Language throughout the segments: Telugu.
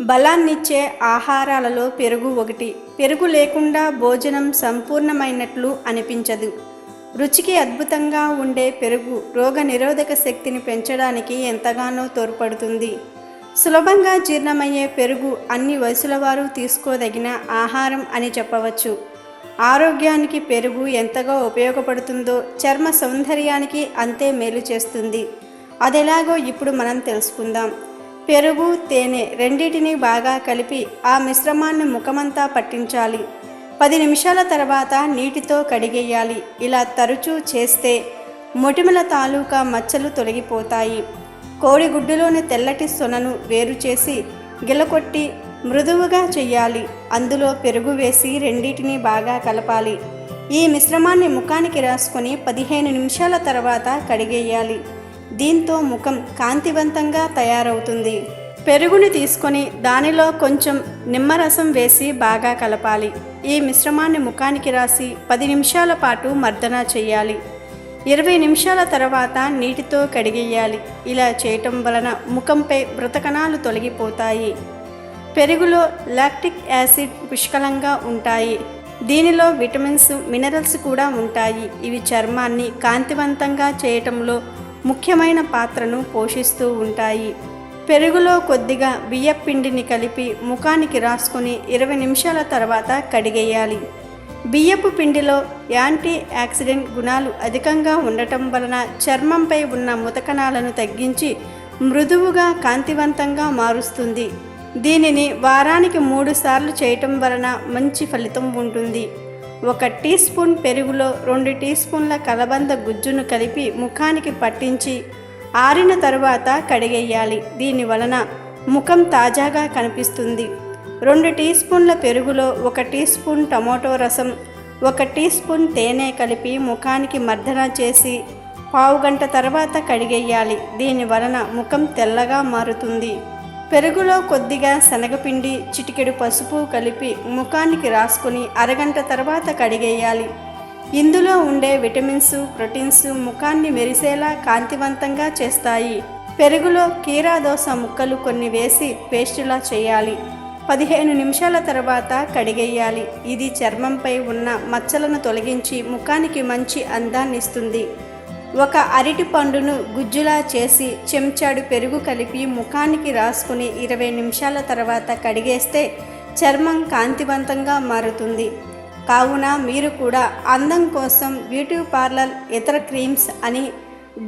బలాన్నిచ్చే ఆహారాలలో పెరుగు ఒకటి. పెరుగు లేకుండా భోజనం సంపూర్ణమైనట్లు అనిపించదు. రుచికి అద్భుతంగా ఉండే పెరుగు రోగ నిరోధక శక్తిని పెంచడానికి ఎంతగానో తోడ్పడుతుంది. సులభంగా జీర్ణమయ్యే పెరుగు అన్ని వయసుల వారు తీసుకోదగిన ఆహారం అని చెప్పవచ్చు. ఆరోగ్యానికి పెరుగు ఎంతగా ఉపయోగపడుతుందో చర్మ సౌందర్యానికి అంతే మేలు చేస్తుంది. అదెలాగో ఇప్పుడు మనం తెలుసుకుందాం. పెరుగు తేనె రెండింటిని బాగా కలిపి ఆ మిశ్రమాన్ని ముఖమంతా పట్టించాలి. పది నిమిషాల తర్వాత నీటితో కడిగేయాలి. ఇలా తరచూ చేస్తే మొటిమల తాలూకా మచ్చలు తొలగిపోతాయి. కోడిగుడ్డులోని తెల్లటి సొనను వేరు చేసి గిలకొట్టి మృదువుగా చెయ్యాలి. అందులో పెరుగు వేసి రెండింటిని బాగా కలపాలి. ఈ మిశ్రమాన్ని ముఖానికి రాసుకొని పదిహేను నిమిషాల తర్వాత కడిగేయాలి. దీంతో ముఖం కాంతివంతంగా తయారవుతుంది. పెరుగుని తీసుకొని దానిలో కొంచెం నిమ్మరసం వేసి బాగా కలపాలి. ఈ మిశ్రమాన్ని ముఖానికి రాసి పది నిమిషాల పాటు మర్దన చేయాలి. ఇరవై నిమిషాల తర్వాత నీటితో కడిగేయాలి. ఇలా చేయటం వలన ముఖంపై మృతకణాలు తొలగిపోతాయి. పెరుగులో లాక్టిక్ యాసిడ్ పుష్కలంగా ఉంటాయి. దీనిలో విటమిన్స్ మినరల్స్ కూడా ఉంటాయి. ఇవి చర్మాన్ని కాంతివంతంగా చేయటంలో ముఖ్యమైన పాత్రను పోషిస్తూ ఉంటాయి. పెరుగులో కొద్దిగా బియ్యపిండిని కలిపి ముఖానికి రాసుకుని ఇరవై నిమిషాల తర్వాత కడిగేయాలి. బియ్యపు పిండిలో యాంటీ యాక్సిడెంట్ గుణాలు అధికంగా ఉండటం వలన చర్మంపై ఉన్న ముతకణాలను తగ్గించి మృదువుగా కాంతివంతంగా మారుస్తుంది. దీనిని వారానికి మూడు సార్లు చేయటం వలన మంచి ఫలితం ఉంటుంది. ఒక టీ స్పూన్ పెరుగులో రెండు టీ స్పూన్ల కలబంద గుజ్జును కలిపి ముఖానికి పట్టించి ఆరిన తరువాత కడిగేయాలి. దీని వలన ముఖం తాజాగా కనిపిస్తుంది. రెండు టీ స్పూన్ల పెరుగులో ఒక టీ స్పూన్ టమోటో రసం ఒక టీ స్పూన్ తేనె కలిపి ముఖానికి మర్దన చేసి పావు గంట తర్వాత కడిగేయాలి. దీని వలన ముఖం తెల్లగా మారుతుంది. పెరుగులో కొద్దిగా శనగపిండి చిటికెడు పసుపు కలిపి ముఖానికి రాసుకుని అరగంట తర్వాత కడిగేయాలి. ఇందులో ఉండే విటమిన్స్ ప్రోటీన్స్ ముఖాన్ని మెరిసేలా కాంతివంతంగా చేస్తాయి. పెరుగులో కీరాదోస ముక్కలు కొన్ని వేసి పేస్టులా చేయాలి. పదిహేను నిమిషాల తర్వాత కడిగేయాలి. ఇది చర్మంపై ఉన్న మచ్చలను తొలగించి ముఖానికి మంచి అందాన్ని ఇస్తుంది. ఒక అరటి పండును గుజ్జులా చేసి చెంచాడు పెరుగు కలిపి ముఖానికి రాసుకుని ఇరవై నిమిషాల తర్వాత కడిగేస్తే చర్మం కాంతివంతంగా మారుతుంది. కావున మీరు కూడా అందం కోసం బ్యూటీ పార్లర్ ఇతర క్రీమ్స్ అని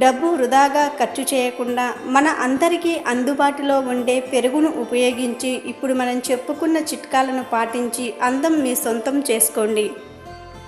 డబ్బు వృధాగా ఖర్చు చేయకుండా మన అందరికీ అందుబాటులో ఉండే పెరుగును ఉపయోగించి ఇప్పుడు మనం చెప్పుకున్న చిట్కాలను పాటించి అందం మీ సొంతం చేసుకోండి.